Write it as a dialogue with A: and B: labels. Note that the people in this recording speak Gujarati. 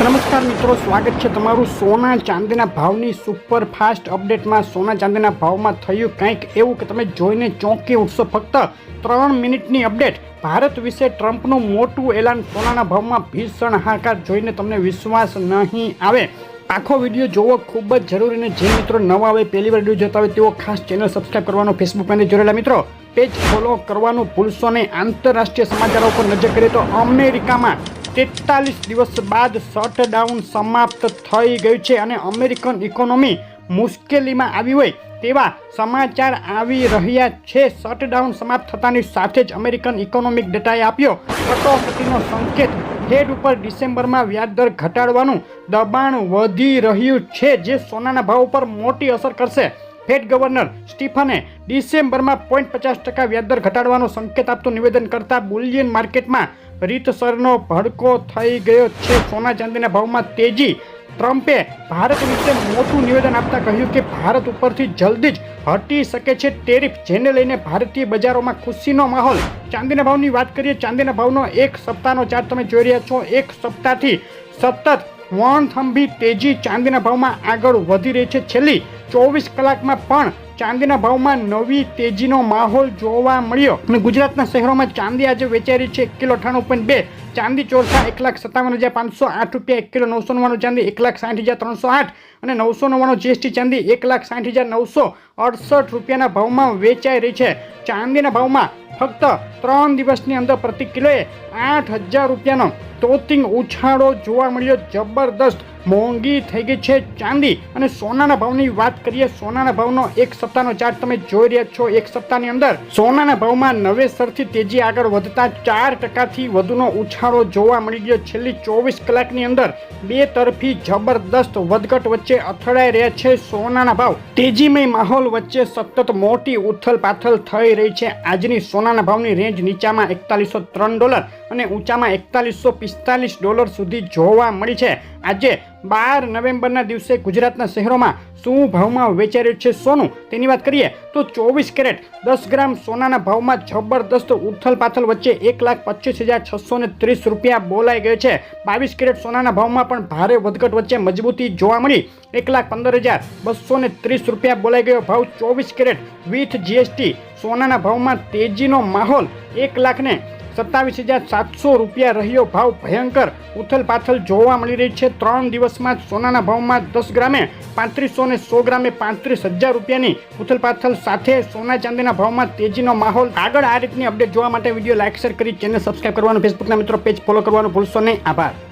A: નમસ્કાર મિત્રો, સ્વાગત છે તમારું સોના ચાંદીના ભાવની સુપર ફાસ્ટ અપડેટમાં. સોના ચાંદીના ભાવમાં થયું કંઈક એવું કે તમે જોઈને ચોંકી ઉઠશો. ફક્ત ત્રણ મિનિટની અપડેટ. ભારત વિશે ટ્રમ્પનું મોટું એલાન સોનાના ભાવમાં ભીષણ હાકાર જોઈને તમને વિશ્વાસ નહીં આવે. આખો વીડિયો જોવો ખૂબ જ જરૂરી અને જે મિત્રો નવા આવે, પહેલી વાર વીડિયો જોતા હોય તેઓ ખાસ ચેનલ સબસ્ક્રાઈબ કરવાનો ફેસબુક પેજ જોડેલા મિત્રો. પેજ ફોલો કરવાનું ભૂલશો નહીં. આંતરરાષ્ટ્રીય સમાચારો પર નજર કરીએ તો અમેરિકામાં તેતાલીસ દિવસ બાદ શટડાઉન સમાપ્ત થઈ ગયું છે અને અમેરિકન ઇકોનોમી મુશ્કેલીમાં આવી હોય તેવા સમાચાર આવી રહ્યા છે. શટડાઉન સમાપ્ત થતાની સાથે જ અમેરિકન ઇકોનોમિક ડેટાએ આપ્યો. કટોકટીનો સંકેત ફેડ ઉપર ડિસેમ્બરમાં વ્યાજદર ઘટાડવાનું દબાણ વધી રહ્યું છે, જે સોનાના ભાવ ઉપર મોટી અસર કરશે. ફેડ ગવર્નર સ્ટીફને ડિસેમ્બરમાં પોઈન્ટ પચાસ ટકા વ્યાજદર ઘટાડવાનો સંકેત આપતું નિવેદન કરતા બુલિયન માર્કેટમાં રીતસરનો ભડકો થઈ ગયો છે. સોના ચાંદીના ભાવમાં તેજી. ટ્રમ્પે ભારત વિશે મોટું નિવેદન આપતા કહ્યું કે ભારત ઉપરથી જલ્દી જ હટી શકે છે ટેરિફ, જેને લઈને ભારતીય બજારોમાં ખુશીનો માહોલ. ચાંદીના ભાવની વાત કરીએ, ચાંદીના ભાવનો એક સપ્તાહનો ચાર્ટ તમે જોઈ રહ્યા છો. એક સપ્તાહથી સતત વણથંભી તેજી ચાંદીના ભાવમાં આગળ વધી રહી છે. છેલ્લી ચોવીસ કલાકમાં પણ ચાંદીના ભાવમાં નવી તેજીનો માહોલ જોવા મળ્યો. અને ગુજરાતના શહેરોમાં ચાંદી આજે વેચાઈ છે એક કિલો અઠાણું પોઈન્ટ બે. ચાંદી ચોરસા એક લાખ સત્તાવન હજાર પાંચસો આઠ રૂપિયા, એક કિલો નવસો નવ્વાણું ચાંદી એક લાખ સાઠ હજાર ત્રણસો આઠ અને નવસો નવ્વાણું જીએસટી ચાંદી એક લાખ સાઠ હજાર નવસો અડસઠ રૂપિયાના ભાવમાં વેચાઈ રહી છે. ચાંદીના ભાવમાં ફક્ત ત્રણ દિવસની અંદર પ્રતિ કિલોએ આઠ હજાર રૂપિયાનો તોતિંગ ઉછાળો જોવા મળ્યો. જબરદસ્ત મોંઘી થઈ ગઈ છે ચાંદી. અને સોનાના ભાવની વાત કરીએ, સોનાના ભાવનો એક સપ્તાહનો ચાર્ટ તમે જોઈ રહ્યા છો એક સપ્તાહની અંદર. સોનાના ભાવમાં નવેસરથી તેજી આગળ વધતા ચાર ટકાથી વધુનો ઉછાળો જોવા મળી ગયો. છેલ્લી ચોવીસ કલાકની અંદર બે તરફી જબરદસ્ત વધઘટ વચ્ચે અથડાઈ રહ્યા છે સોનાના ભાવ. તેજીમય માહોલ વચ્ચે સતત મોટી ઉથલ પાથલ થઈ રહી છે. આજની સોનાના ભાવની રેન્જ નીચામાં એકતાલીસો ત્રણ ડોલર અને ઊંચામાં એકતાલીસો પિસ્તાલીસ ડોલર સુધી જોવા મળી છે. આજે બાર નવેમ્બરના દિવસે ગુજરાતના શહેરોમાં શું ભાવમાં વેચાઈ રહ્યું છે સોનું? તેની વાત કરીએ તો ચોવીસ કેરેટ, દસ ગ્રામ સોનાના ભાવમાં જબરદસ્ત ઉથલ પાથલ વચ્ચે એક લાખ પચીસ હજાર છસો ને ત્રીસ રૂપિયા બોલાઈ ગયો છે. બાવીસ કેરેટ સોનાના ભાવમાં પણ ભારે વધઘટ વચ્ચે મજબૂતી જોવા મળી. એક લાખ પંદર હજાર બસો ને ત્રીસ રૂપિયા બોલાઈ ગયો ભાવ ચોવીસ કેરેટ. વિથ જીએસટી સોનાના ભાવમાં તેજીનો માહોલ એક લાખને સત્તાવીસ હજાર સાતસો રૂપિયા રહ્યો ભાવ ભયંકર. ઉથલ પાથલ જોવા મળી રહી છે. ત્રણ દિવસમાં સોનાના ભાવમાં દસ ગ્રામે પાંત્રીસો ને સો ગ્રામે પાંત્રીસ હજાર રૂપિયાની ઉથલ પાથલ સાથે સોના ચાંદીના ભાવમાં તેજીનો માહોલ. આગળ આ રીતની અપડેટ જોવા માટે વીડિયો લાઇક શેર કરી ચેનલ સબસ્ક્રાઈબ કરવાનું ફેસબુકના મિત્રો પેજ ફોલો કરવાનું ભૂલશો નહીં. આભાર.